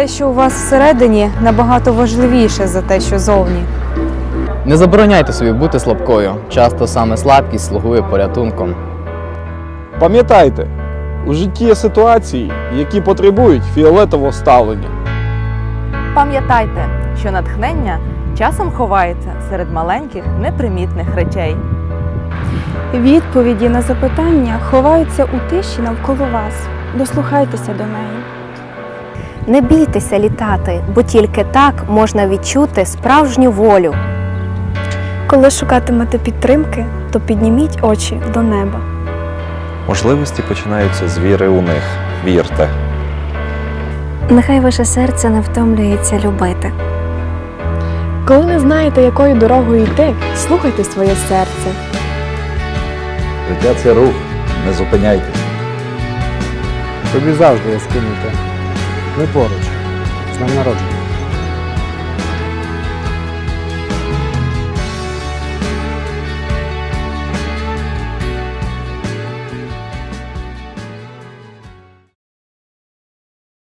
Те, що у вас всередині, набагато важливіше за те, що зовні. Не забороняйте собі бути слабкою. Часто саме слабкість слугує порятунком. Пам'ятайте, у житті є ситуації, які потребують фіолетового ставлення. Пам'ятайте, що натхнення часом ховається серед маленьких непримітних речей. Відповіді на запитання ховаються у тиші навколо вас. Дослухайтеся до неї. Не бійтеся літати, бо тільки так можна відчути справжню волю. Коли шукатимете підтримки, то підніміть очі до неба. Можливості починаються з віри у них. Вірте. Нехай ваше серце не втомлюється любити. Коли не знаєте, якою дорогою йти, слухайте своє серце. Життя це рух. Не зупиняйтесь. Тобі завжди є ким іти. Ми поруч. З нами народження.